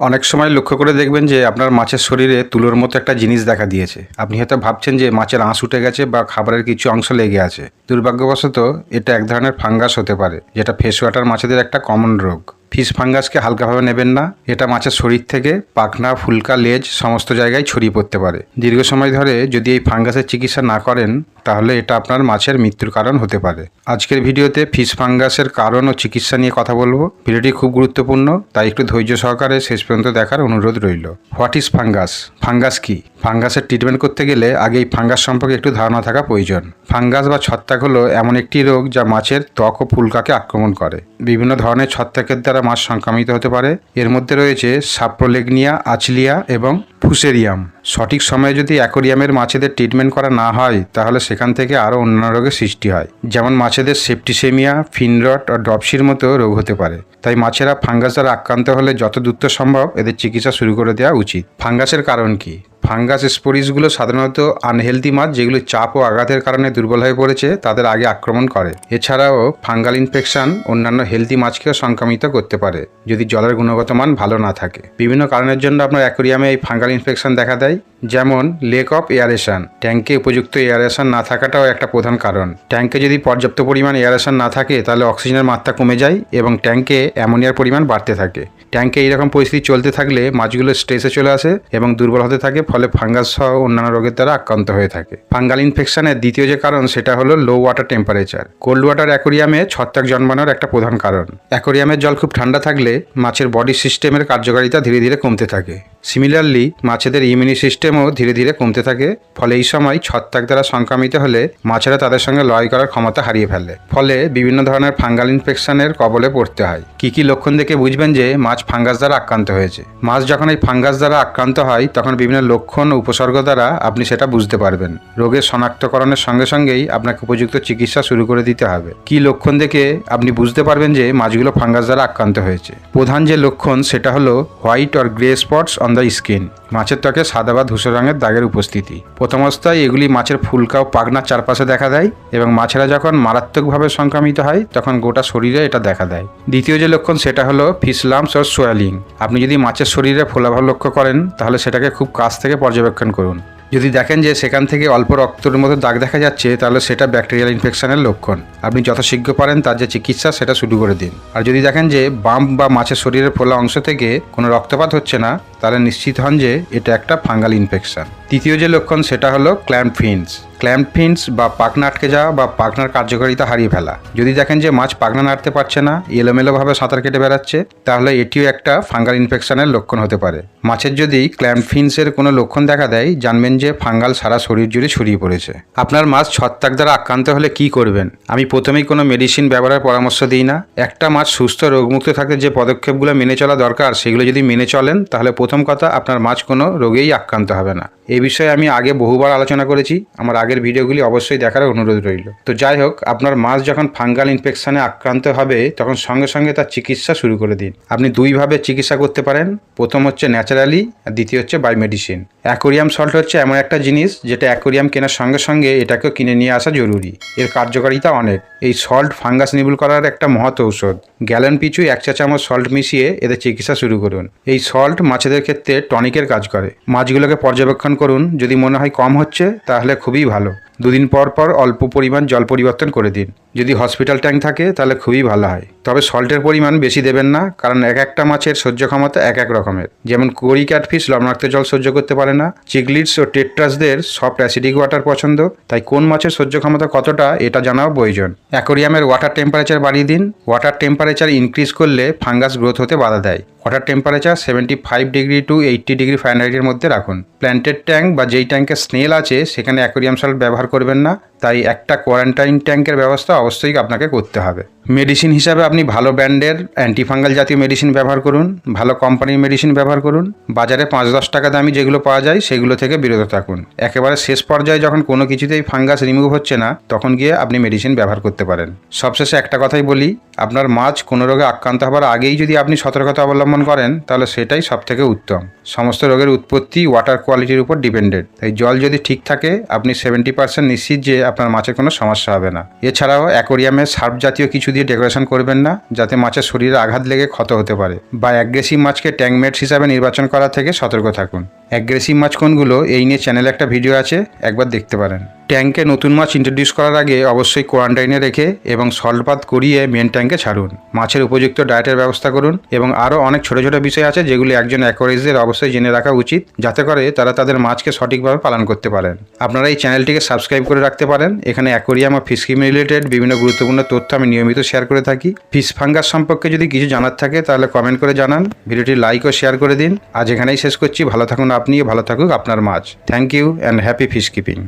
অনেক সময় লক্ষ্য করে দেখবেন যে আপনার মাছের শরীরে তুলোর মতো একটা জিনিস দেখা দিয়েছে। আপনি হয়তো ভাবছেন যে মাছের আঁশ উঠে গেছে বা খাবারের কিছু অংশ লেগে আছে। দুর্ভাগ্যবশত এটা এক ধরনের ফাঙ্গাস হতে পারে, যেটা ফেস ওয়াটার মাছেদের একটা কমন রোগ। ফিশ ফাঙ্গাসকে হালকাভাবে নেবেন না। এটা মাছের শরীর থেকে পাখনা, ফুলকা, লেজ সমস্ত জায়গায় ছড়িয়ে পড়তে পারে। দীর্ঘ সময় ধরে যদি এই ফাঙ্গাসের চিকিৎসা না করেন, তাহলে এটা আপনার মাছের মৃত্যুর কারণ হতে পারে। আজকের ভিডিওতে ফিশ ফাঙ্গাসের কারণ ও চিকিৎসা নিয়ে কথা বলব। ভিডিওটি খুব গুরুত্বপূর্ণ, তাই একটু ধৈর্য সহকারে শেষ পর্যন্ত দেখার অনুরোধ রইল। What is fungus? ফাঙ্গাস কি? ফাঙ্গাসের ট্রিটমেন্ট করতে গেলে আগে এই ফাঙ্গাস সম্পর্কে একটু ধারণা থাকা প্রয়োজন। ফাঙ্গাস বা ছত্রাক হলো এমন একটি রোগ যা মাছের ত্বক ও ফুলকাকে আক্রমণ করে। বিভিন্ন ধরনের ছত্রাকের দ্বারা মাছ সংক্রামিত হতে পারে। এর মধ্যে রয়েছে সাপ্রোলেগনিয়া, আচলিয়া এবং ফুসেরিয়াম। সঠিক সময়ে যদি অ্যাকোরিয়ামের মাছেদের ট্রিটমেন্ট করা না হয়, তাহলে সেখান থেকে আরও অন্যান্য রোগের সৃষ্টি হয়। যেমন মাছেদের সেপটিসেমিয়া, ফিনরট ও ডপসির মতো রোগ হতে পারে। তাই মাছেরা ফাঙ্গাস দ্বারা আক্রান্ত হলে যত দ্রুত সম্ভব এদের চিকিৎসা শুরু করে দেওয়া উচিত। ফাঙ্গাসের কারণ কি? ফাঙ্গাস স্পোরিসগুলো সাধারণত আনহেলদি মাছ যেগুলো চাপ ও আঘাতের কারণে দুর্বল হয়ে পড়েছে, তাদের আগে আক্রমণ করে। এছাড়াও ফাঙ্গাল ইনফেকশন অন্যান্য হেলদি মাছকেও সংক্রামিত করতে পারে, যদি জলের গুণগত মান ভালো না থাকে। বিভিন্ন কারণের জন্য আপনার অ্যাকোরিয়ামে এই ফাঙ্গাল ইনফেকশন দেখা দেয়, যেমন লেক অফ এয়ারেশন। ট্যাঙ্কে উপযুক্ত এয়ারেশন না থাকাটাও একটা প্রধান কারণ। ট্যাঙ্কে যদি পর্যাপ্ত পরিমাণ এয়ারেশন না থাকে, তাহলে অক্সিজেনের মাত্রা কমে যায় এবং ট্যাঙ্কে অ্যামোনিয়ার পরিমাণ বাড়তে থাকে। ট্যাঙ্কে এইরকম পরিস্থিতি চলতে থাকলে মাছগুলো স্ট্রেসে চলে আসে এবং দুর্বল হতে থাকে, ফলে ফাঙ্গাস সহ অন্যান্য রোগের দ্বারা আক্রান্ত হয়ে থাকে। ফাঙ্গাল ইনফেকশনের দ্বিতীয় যে কারণ, সেটা হলো low water temperature cold water অ্যাকোরিয়ামে ছত্রাক জন্মানোর একটা প্রধান কারণ। অ্যাকোরিয়ামের জল খুব ঠান্ডা থাকলে মাছের বডি সিস্টেমের কার্যকারিতা ধীরে ধীরে কমতে থাকে। সিমিলারলি মাছেদের ইমিউনি সিস্টেমও ধীরে ধীরে কমতে থাকে, ফলে এই সময় ছত্রাক দ্বারা সংক্রামিত হলে মাছেরা তাদের সঙ্গে লড়াই করার ক্ষমতা হারিয়ে ফেলে। ফলে বিভিন্ন ধরনের ফাঙ্গাল ইনফেকশনের কবলে পড়তে হয়। কি কি লক্ষণ দেখে বুঝবেন যে মাছ ফাঙ্গাস দ্বারা আক্রান্ত হয়েছে। মাছ যখন এই ফাঙ্গাস দ্বারা আক্রান্ত হয়, তখন বিভিন্ন লক্ষণ ও উপসর্গ দ্বারা আপনি সেটা বুঝতে পারবেন। রোগের শনাক্তকরণের সঙ্গে সঙ্গেই আপনাকে উপযুক্ত চিকিৎসা শুরু করে দিতে হবে। কি লক্ষণ দেখে আপনি বুঝতে পারবেন যে মাছগুলো ফাঙ্গাস দ্বারা আক্রান্ত হয়েছে? প্রধান যে লক্ষণ সেটা হলো white or grey spots the skin. মাছের ত্বকে সাদা বা ধূসর রঙের দাগের উপস্থিতি। প্রথম অবস্থায় এগুলি মাছের ফুলকা ও পাখনার চারপাশে দেখা দেয় এবং মাছেরা যখন মারাত্মকভাবে সংক্রামিত হয়, তখন গোটা শরীরে এটা দেখা দেয়। দ্বিতীয় যে লক্ষণ সেটা হলো ফিসলামস ও সোয়ালিং। আপনি যদি মাছের শরীরে ফোলাভাব লক্ষ্য করেন, তাহলে সেটাকে খুব কাছ থেকে পর্যবেক্ষণ করুন। যদি দেখেন যে সেখান থেকে অল্প রক্তের মতো দাগ দেখা যাচ্ছে, তাহলে সেটা ব্যাকটেরিয়াল ইনফেকশনের লক্ষণ। আপনি যত শীঘ্র পারেন তার যে চিকিৎসা, সেটা শুরু করে দিন। আর যদি দেখেন যে বাম বা মাছের শরীরের ফোলা অংশ থেকে কোনো রক্তপাত হচ্ছে না, তাহলে নিশ্চিত হন যে এটা একটা ফাঙ্গাল ইনফেকশন তৃতীয় যে লক্ষণ, সেটা হলো ক্ল্যাম্প ফিন্স ক্ল্যাম্প ফিন্স বা পাখনা আটকে যাওয়া বা পাখনার কার্যকারিতা হারিয়ে ফেলা। যদি দেখেন যে মাছ পাখনা নাড়তে পারছে না, এলোমেলোভাবে সাঁতার কেটে বেড়াচ্ছে, তাহলে এটিও একটা ফাঙ্গাল ইনফেকশনের লক্ষণ হতে পারে। মাছের যদি ক্ল্যাম্প ফিন্সের কোনো লক্ষণ দেখা দেয়, জানবেন যে ফাঙ্গাল সারা শরীর জুড়ে ছড়িয়ে পড়েছে। আপনার মাছ ছত্রাক দ্বারা আক্রান্ত হলে কি করবেন? আমি প্রথমেই কোনো মেডিসিন ব্যবহারের পরামর্শ দিই না। একটা মাছ সুস্থ রোগমুক্ত থাকতে যে পদক্ষেপগুলো মেনে চলা দরকার, সেগুলো যদি মেনে চলেন, তাহলে প্রথম কথা, আপনার মাছ কোনো রোগেই আক্রান্ত হবে না। এই বিষয়ে আমি আগে বহুবার আলোচনা করেছি। আমার আগের ভিডিওগুলি অবশ্যই দেখার অনুরোধ রইল। তো যাই হোক, আপনার মাছ যখন ফাঙ্গাল ইনফেকশনে আক্রান্ত হবে, তখন সঙ্গে সঙ্গে তার চিকিৎসা শুরু করে দিন। আপনি দুইভাবে চিকিৎসা করতে পারেন। প্রথম হচ্ছে ন্যাচারালি, আর দ্বিতীয় হচ্ছে বাই মেডিসিন অ্যাকোরিয়াম সল্ট হচ্ছে এমন একটা জিনিস, যেটা অ্যাকোরিয়াম কেনার সঙ্গে সঙ্গে এটাকেও কিনে নিয়ে আসা জরুরি। এর কার্যকারিতা অনেক। এই সল্ট ফাঙ্গাস নির্মূল করার একটা মহৎ ঔষধ। গ্যালন পিছু এক চা চামচ সল্ট মিশিয়ে এদের চিকিৎসা শুরু করুন। এই সল্ট মাছেদের ক্ষেত্রে টনিকের কাজ করে। মাছগুলোকে পর্যবেক্ষণ করুন। যদি মনে হয় কম হচ্ছে, তাহলে খুবই ভালো। malo. দুদিন পর পর অল্প পরিমাণ জল পরিবর্তন করে দিন। যদি হসপিটাল ট্যাঙ্ক থাকে, তাহলে খুবই ভালো হয়। তবে সল্টের পরিমাণ বেশি দেবেন না, কারণ এক একটা মাছের সহ্য ক্ষমতা এক এক রকমের। যেমন কোরি ক্যাটফিশ লবণাক্ত জল সহ্য করতে পারে না। চিকলিটস ও টেট্রাসদের সফট অ্যাসিডিক ওয়াটার পছন্দ। তাই কোন মাছের সহ্য ক্ষমতা কতটা, এটা জানাও প্রয়োজন। অ্যাকোরিয়ামের ওয়াটার টেম্পারেচার বাড়িয়ে দিন। ওয়াটার টেম্পারেচার ইনক্রিজ করলে ফাঙ্গাস গ্রোথ হতে বাধা দেয়। Water temperature seventy five degree to eighty degree ফারেনহাইটের মধ্যে রাখুন। প্ল্যান্টেড ট্যাঙ্ক বা যেই ট্যাঙ্কে স্নেল আছে, সেখানে অ্যাকোরিয়াম সল্ট ব্যবহার করবেন না। তাই একটা কোয়ারেন্টাইন ট্যাঙ্কের ব্যবস্থা অবশ্যই আপনাকে করতে হবে। মেডিসিন হিসাবে আপনি ভালো ব্র্যান্ডের অ্যান্টিফাঙ্গাল জাতীয় মেডিসিন ব্যবহার করুন, ভালো কোম্পানির মেডিসিন ব্যবহার করুন, বাজারে পাঁচ দশ টাকা দামি যেগুলো পাওয়া যায় সেগুলো থেকে বিরত থাকুন। একেবারে শেষ পর্যায়ে যখন কোনো কিছুতেই ফাঙ্গাস রিমুভ হচ্ছে না, তখন গিয়ে আপনি মেডিসিন ব্যবহার করতে পারেন। সবশেষে একটা কথাই বলি, আপনার মাছ কোনো রোগে আক্রান্ত হবার আগেই যদি আপনি সতর্কতা অবলম্বন করেন, তাহলে সেটাই সব থেকে উত্তম। সমস্ত রোগের উৎপত্তি ওয়াটার কোয়ালিটির উপর ডিপেন্ডেড তাই জল যদি ঠিক থাকে, আপনি সেভেন্টি পার্সেন্ট নিশ্চিত যে আপনার মাছের কোনো সমস্যা হবে না। এছাড়াও অ্যাকোরিয়ামে সার্ফ জাতীয় কিছু দিয়ে ডেকোরেশন করবেন না, যাতে মাছের শরীরে আঘাত লেগে ক্ষত হতে পারে। বা অ্যাগ্রেসিভ মাছকে ট্যাংমেট হিসাবে নির্বাচন করা থেকে সতর্ক থাকুন। অ্যাগ্রেসিভ মাছ কোনগুলো এই নিয়ে চ্যানেলে একটা ভিডিও আছে, একবার দেখতে পারেন। ট্যাঙ্কে নতুন মাছ ইন্ট্রোডিউস করার আগে অবশ্যই কোয়ারেন্টাইনে রেখে এবং সল্টপাত করিয়ে মেন ট্যাঙ্কে ছাড়ুন। মাছের উপযুক্ত ডায়েটের ব্যবস্থা করুন এবং আরও অনেক ছোটো ছোটো বিষয় আছে যেগুলি একজন অ্যাকোয়ারিজদের অবশ্যই জেনে রাখা উচিত, যাতে করে তারা তাদের মাছকে সঠিকভাবে পালন করতে পারেন। আপনারা এই চ্যানেলটিকে সাবস্ক্রাইব করে রাখতে পারেন। এখানে অ্যাকোরিয়াম ও ফিশকিম রিলেটেড বিভিন্ন গুরুত্বপূর্ণ তথ্য আমি নিয়মিত শেয়ার করে থাকি। ফিশ ফাঙ্গাস সম্পর্কে যদি কিছু জানার থাকে তাহলে কমেন্ট করে জানান। ভিডিওটি লাইক ও শেয়ার করে দিন। আজ এখানেই শেষ করছি। ভালো থাকুন আপনি ভালো থাকুক আপনার মাছ। Thank you and happy fish keeping